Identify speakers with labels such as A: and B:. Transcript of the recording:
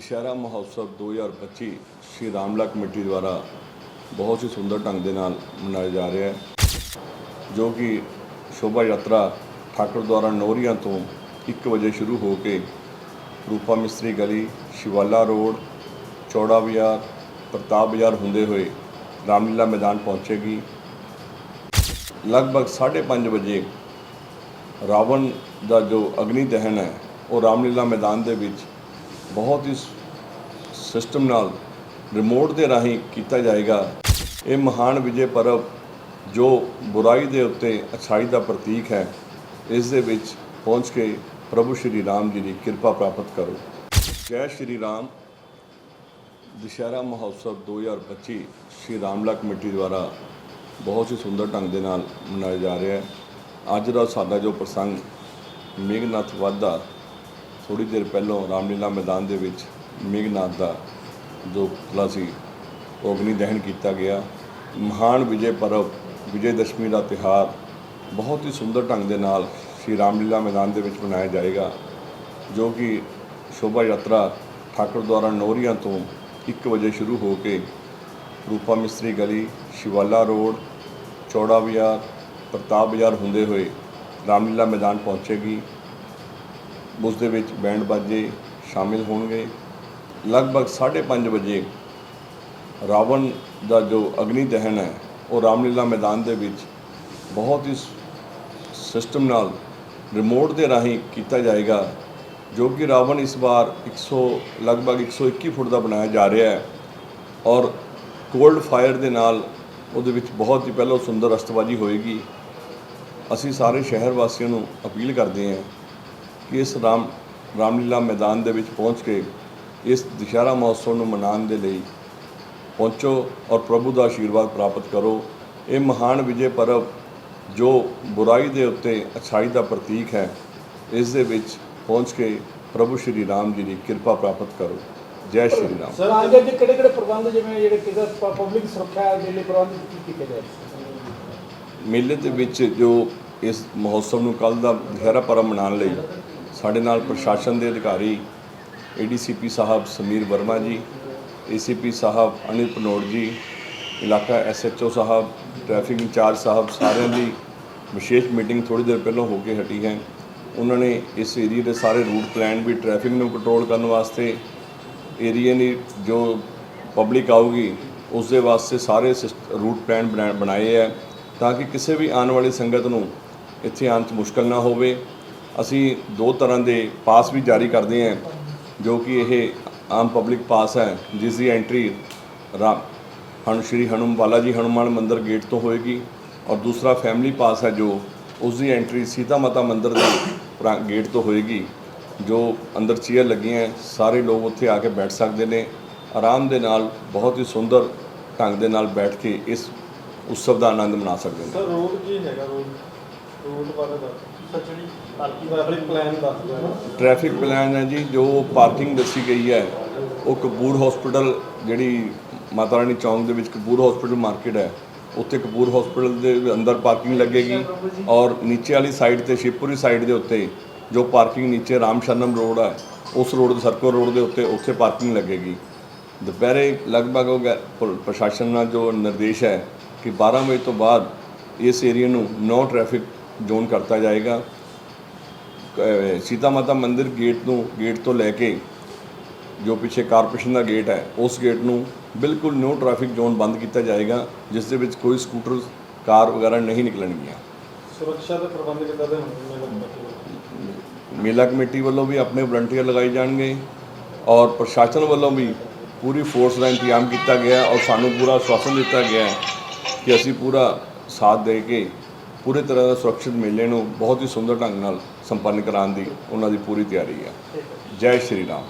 A: ਦੁਸ਼ਹਿਰਾ ਮਹੋਤਸਵ 2025 ਸ਼੍ਰੀ ਰਾਮਲਾ ਕਮੇਟੀ ਦੁਆਰਾ ਬਹੁਤ ਹੀ ਸੁੰਦਰ ਢੰਗ ਦੇ ਨਾਲ ਮਨਾਇਆ ਜਾ ਰਿਹਾ ਹੈ, ਜੋ ਕਿ ਸ਼ੋਭਾ ਯਾਤਰਾ ਠਾਕੁਰ ਦੁਆਰਾ ਨੋਰੀਆਂ ਤੋਂ 1 ਵਜੇ ਸ਼ੁਰੂ ਹੋ ਕੇ ਰੂਪਾ ਮਿਸਤਰੀ ਗਲੀ, ਸ਼ਿਵਾਲਾ ਰੋਡ, ਚੌੜਾ ਬਾਜ਼ਾਰ, ਪ੍ਰਤਾਪ ਬਾਜ਼ਾਰ ਹੁੰਦੇ ਹੋਏ ਰਾਮਲੀਲਾ ਮੈਦਾਨ ਪਹੁੰਚੇਗੀ। ਲਗਭਗ 5:30 ਵਜੇ ਰਾਵਣ ਦਾ ਜੋ ਅਗਨੀ ਦਹਨ ਹੈ, ਉਹ ਰਾਮਲੀਲਾ ਮੈਦਾਨ ਦੇ ਵਿੱਚ ਬਹੁਤ ਹੀ ਸਿਸਟਮ ਨਾਲ ਰਿਮੋਟ ਦੇ ਰਾਹੀਂ ਕੀਤਾ ਜਾਏਗਾ। ਇਹ ਮਹਾਨ ਵਿਜੇ ਪਰਵ ਜੋ ਬੁਰਾਈ ਦੇ ਉੱਤੇ ਅਛਾਈ ਦਾ ਪ੍ਰਤੀਕ ਹੈ, ਇਸ ਦੇ ਵਿੱਚ ਪਹੁੰਚ ਕੇ ਪ੍ਰਭੂ ਸ਼੍ਰੀ ਰਾਮ ਜੀ ਦੀ ਕਿਰਪਾ ਪ੍ਰਾਪਤ ਕਰੋ। ਜੈ ਸ਼੍ਰੀ ਰਾਮ। ਦੁਸ਼ਹਿਰਾ ਮਹੋਤਸਵ 2025 ਸ਼੍ਰੀ ਰਾਮਲਾ ਕਮੇਟੀ ਦੁਆਰਾ ਬਹੁਤ ਹੀ ਸੁੰਦਰ ਢੰਗ ਦੇ ਨਾਲ ਮਨਾਇਆ ਜਾ ਰਿਹਾ ਹੈ। ਅੱਜ ਦਾ ਸਾਡਾ ਜੋ ਪ੍ਰਸੰਗ ਮੇਘਨਾਥ ਵਾਧਾ ਥੋੜੀ ਦੇਰ ਪਹਿਲਾਂ ਰਾਮਲੀਲਾ ਮੈਦਾਨ ਦੇ ਵਿੱਚ ਮੇਘਨਾਥ ਦਾ ਜੋ ਪੁਤਲਾ ਸੀ, ਉਹ ਅਗਨੀ ਦਹਨ ਕੀਤਾ ਗਿਆ। ਮਹਾਨ ਵਿਜੇ ਪਰਵ, ਵਿਜੇ ਦਸ਼ਮੀ ਦਾ ਤਿਹਾਰ ਬਹੁਤ ਹੀ ਸੁੰਦਰ ਢੰਗ ਦੇ ਨਾਲ ਸ਼੍ਰੀ ਰਾਮਲੀਲਾ ਮੈਦਾਨ ਦੇ ਵਿੱਚ ਮਨਾਇਆ ਜਾਏਗਾ, ਜੋ ਕਿ ਸ਼ੋਭਾ ਯਾਤਰਾ ਠਾਕੁਰ ਦੁਆਰਾ ਨੋਰੀਆਂ ਤੋਂ 1 ਵਜੇ ਸ਼ੁਰੂ ਹੋ ਕੇ ਰੂਪਾ ਮਿਸਤਰੀ ਗਲੀ, ਸ਼ਿਵਾਲਾ ਰੋਡ, ਚੌੜਾ ਬਾਜ਼ਾਰ, ਪ੍ਰਤਾਪ ਬਾਜ਼ਾਰ ਹੁੰਦੇ ਹੋਏ ਰਾਮਲੀਲਾ ਮੈਦਾਨ ਪਹੁੰਚੇਗੀ। ਉਸ ਦੇ ਵਿੱਚ ਬੈਂਡ ਬਾਜੇ ਸ਼ਾਮਿਲ ਹੋਣਗੇ। ਲਗਭਗ 5:30 ਵਜੇ ਰਾਵਣ ਦਾ ਜੋ ਅਗਨੀ ਦਹਨ ਹੈ, ਉਹ ਰਾਮਲੀਲਾ ਮੈਦਾਨ ਦੇ ਵਿੱਚ ਬਹੁਤ ਹੀ ਸਿਸਟਮ ਨਾਲ ਰਿਮੋਟ ਦੇ ਰਾਹੀਂ ਕੀਤਾ ਜਾਏਗਾ, ਜੋ ਕਿ ਰਾਵਣ ਇਸ ਵਾਰ 100 ਲਗਭਗ 121 ਫੁੱਟ ਦਾ ਬਣਾਇਆ ਜਾ ਰਿਹਾ ਹੈ ਔਰ ਕੋਲਡ ਫਾਇਰ ਦੇ ਨਾਲ ਉਹਦੇ ਵਿੱਚ ਬਹੁਤ ਹੀ ਪਹਿਲਾਂ ਸੁੰਦਰ ਅਸਤਬਾਜੀ ਹੋਏਗੀ। ਅਸੀਂ ਸਾਰੇ ਸ਼ਹਿਰ ਵਾਸੀਆਂ ਨੂੰ ਅਪੀਲ ਕਰਦੇ ਹਾਂ ਕਿ ਇਸ ਰਾਮ ਰਾਮਲੀਲਾ ਮੈਦਾਨ ਦੇ ਵਿੱਚ ਪਹੁੰਚ ਕੇ ਇਸ ਦੁਸ਼ਹਿਰਾ ਮਹੋਤਸਵ ਨੂੰ ਮਨਾਉਣ ਦੇ ਲਈ ਪਹੁੰਚੋ ਔਰ ਪ੍ਰਭੂ ਦਾ ਆਸ਼ੀਰਵਾਦ ਪ੍ਰਾਪਤ ਕਰੋ। ਇਹ ਮਹਾਨ ਵਿਜੇ ਪਰਵ ਜੋ ਬੁਰਾਈ ਦੇ ਉੱਤੇ ਅਛਾਈ ਦਾ ਪ੍ਰਤੀਕ ਹੈ ਇਸ ਦੇ ਵਿੱਚ ਪਹੁੰਚ ਕੇ ਪ੍ਰਭੂ ਸ਼੍ਰੀ ਰਾਮ ਜੀ ਦੀ ਕਿਰਪਾ ਪ੍ਰਾਪਤ ਕਰੋ। ਜੈ ਸ਼੍ਰੀ ਰਾਮ।
B: ਸਰ ਅੱਜ ਦੇ ਕਿਹੜੇ ਕਿਹੜੇ ਪ੍ਰਬੰਧ ਜਿਵੇਂ ਜਿਹੜੇ ਕਿਹਦਾ ਪਬਲਿਕ ਸੁਰੱਖਿਆ ਦੇ ਲਈ ਪ੍ਰਬੰਧ ਕੀਤੇ ਗਏ?
A: ਮੇਲੇ ਦੇ ਵਿੱਚ ਜੋ ਇਸ ਮਹੋਤਸਵ ਨੂੰ ਕੱਲ ਦਾ ਦੁਸ਼ਹਿਰਾ ਪਰਵ ਮਨਾਉਣ ਲਈ ਸਾਡੇ ਨਾਲ ਪ੍ਰਸ਼ਾਸਨ ਦੇ ਅਧਿਕਾਰੀ ਏਡੀਸੀਪੀ ਸਾਹਿਬ ਸਮੀਰ ਵਰਮਾ ਜੀ ਏਸੀਪੀ ਸਾਹਿਬ ਅਨਿਲ ਪਨੋੜ ਜੀ, ਇਲਾਕਾ ਐਸਐਚਓ ਸਾਹਿਬ, ਟ੍ਰੈਫਿਕ ਇੰਚਾਰਜ ਸਾਹਿਬ ਸਾਰਿਆਂ ਦੀ ਵਿਸ਼ੇਸ਼ ਮੀਟਿੰਗ ਥੋੜੀ ਦੇਰ ਪਹਿਲਾਂ ਹੋ ਕੇ ਹਟੀ ਹੈ। ਉਹਨਾਂ ਨੇ ਇਸ ਏਰੀਆ ਦੇ ਸਾਰੇ ਰੂਟ ਪਲਾਨ ਵੀ ਟ੍ਰੈਫਿਕ ਨੂੰ ਕੰਟਰੋਲ ਕਰਨ ਵਾਸਤੇ ਏਰੀਆ ਦੀ ਜੋ ਪਬਲਿਕ ਆਊਗੀ ਉਸ ਦੇ ਵਾਸਤੇ ਸਾਰੇ ਸਿਸਟ- ਰੂਟ ਪਲਾਨ ਬਣਾ- ਬਣਾਏ ਹੈ ਤਾਂ ਕਿ ਕਿਸੇ ਵੀ ਆਉਣ ਵਾਲੀ ਸੰਗਤ ਨੂੰ ਇੱਥੇ ਆਉਣ 'ਚ ਮੁਸ਼ਕਲ ਨਾ ਹੋਵੇ। ਅਸੀਂ ਦੋ ਤਰ੍ਹਾਂ ਦੇ ਪਾਸ ਵੀ ਜਾਰੀ ਕਰਦੇ ਹਾਂ ਜੋ ਕਿ ਇਹ ਆਮ ਪਬਲਿਕ ਪਾਸ ਹੈ ਜਿਸ ਦੀ ਐਂਟਰੀ ਰਾਮ ਹਨੁ ਸ਼੍ਰੀ ਹਨੂਮ ਬਾਲਾਜੀ ਹਨੂਮਾਨ ਮੰਦਿਰ ਗੇਟ ਤੋਂ ਹੋਏਗੀ ਔਰ ਦੂਸਰਾ ਫੈਮਿਲੀ ਪਾਸ ਹੈ ਜੋ ਉਸ ਦੀ ਐਂਟਰੀ ਸੀਤਾ ਮਾਤਾ ਮੰਦਿਰ ਦੇ ਪ੍ਰਾ- ਗੇਟ ਤੋਂ ਹੋਏਗੀ ਜੋ ਅੰਦਰ ਚੇਅਰ ਲੱਗੀਆਂ ਹੈ, ਸਾਰੇ ਲੋਕ ਉੱਥੇ ਆ ਕੇ ਬੈਠ ਸਕਦੇ ਨੇ ਆਰਾਮ ਦੇ ਨਾਲ ਬਹੁਤ ਹੀ ਸੁੰਦਰ ਢੰਗ ਦੇ ਨਾਲ ਬੈਠ ਕੇ ਇਸ ਉਤਸਵ ਦਾ ਆਨੰਦ ਮਨਾ ਸਕਦੇ ਨੇ।
C: ਸਰ ਰੋਡ ਕੀ ਹੈਗਾ ਰੋਡ ਰੋਡ ਬਾਰੇ ਦੱਸ ਸੱਚੜੀ ਪਾਰਕਿੰਗ ਦਾ ਪਲਾਨ ਦੱਸ ਦਿਓ
A: ਟ੍ਰੈਫਿਕ ਪਲਾਨ ਹੈ ਜੀ, ਜੋ ਪਾਰਕਿੰਗ ਦੱਸੀ ਗਈ ਹੈ, ਉਹ ਕਪੂਰ ਹਸਪੀਟਲ ਜਿਹੜੀ ਮਾਤਾ ਰਾਣੀ ਚੌਂਕ ਦੇ ਵਿੱਚ ਕਪੂਰ ਹਸਪੀਟਲ ਮਾਰਕੀਟ ਹੈ। ਉੱਥੇ ਕਪੂਰ ਹਸਪੀਟਲ ਦੇ ਅੰਦਰ ਪਾਰਕਿੰਗ ਲੱਗੇਗੀ ਔਰ ਨੀਚੇ ਵਾਲੀ ਸਾਈਡ ਤੇ ਸ਼ਿਵਪੁਰੀ ਸਾਈਡ ਦੇ ਉੱਤੇ ਜੋ ਪਾਰਕਿੰਗ ਨੀਚੇ ਰਾਮ ਸ਼ਰਨਮ ਰੋਡ ਹੈ, ਉਸ ਰੋਡ ਦੇ ਸਰਕਲ ਰੋਡ ਦੇ ਉੱਤੇ ਉੱਥੇ ਪਾਰਕਿੰਗ ਲੱਗੇਗੀ। ਦੁਪਹਿਰੇ ਲਗਭਗ ਉਹ ਪ੍ਰਸ਼ਾਸਨ ਦਾ ਜੋ ਨਿਰਦੇਸ਼ ਹੈ ਕਿ 12 ਵਜੇ ਤੋਂ ਬਾਅਦ ਇਸ ਏਰੀਆ ਨੂੰ ਨੋ ਟ੍ਰੈਫਿਕ ਜ਼ੋਨ ਕਰਤਾ ਜਾਏਗਾ। ਸੀਤਾ ਮਾਤਾ ਮੰਦਿਰ ਗੇਟ ਨੂੰ ਗੇਟ ਤੋਂ ਲੈ ਕੇ ਜੋ ਪਿੱਛੇ ਕਾਰਪੋਰੇਸ਼ਨ ਦਾ ਗੇਟ ਹੈ ਉਸ ਗੇਟ ਨੂੰ ਬਿਲਕੁਲ ਨੋ ਟ੍ਰੈਫਿਕ ਜ਼ੋਨ ਬੰਦ ਕੀਤਾ ਜਾਏਗਾ ਜਿਸ ਦੇ ਵਿੱਚ ਕੋਈ ਸਕੂਟਰ ਕਾਰ ਵਗੈਰਾ ਨਹੀਂ ਨਿਕਲਣਗੀਆਂ।
C: ਸੁਰੱਖਿਆ ਦੇ ਪ੍ਰਬੰਧ ਕਿੱਦਾਂ ਦੇ ਹੋਣਗੇ
A: ਮੇਲੇ ਕਮੇਟੀ ਵੱਲੋਂ? ਵੀ ਆਪਣੇ ਵਲੰਟੀਅਰ ਲਗਾਏ ਜਾਣਗੇ ਔਰ ਪ੍ਰਸ਼ਾਸਨ ਵੱਲੋਂ ਵੀ ਪੂਰੀ ਫੋਰਸ ਦਾ ਇੰਤਜ਼ਾਮ ਕੀਤਾ ਗਿਆ ਔਰ ਸਾਨੂੰ ਪੂਰਾ ਆਸ਼ਵਾਸਨ ਦਿੱਤਾ ਗਿਆ ਹੈ ਕਿ ਅਸੀਂ ਪੂਰਾ ਸਾਥ ਦੇ ਕੇ ਪੂਰੇ ਤਰ੍ਹਾਂ ਦਾ ਸੁਰੱਖਿਅਤ ਮੇਲੇ ਨੂੰ ਬਹੁਤ ਹੀ ਸੁੰਦਰ ਢੰਗ ਨਾਲ ਸੰਪੰਨ ਕਰਾਉਣ ਦੀ ਉਹਨਾਂ ਦੀ ਪੂਰੀ ਤਿਆਰੀ ਹੈ। ਜੈ ਸ਼੍ਰੀ ਰਾਮ।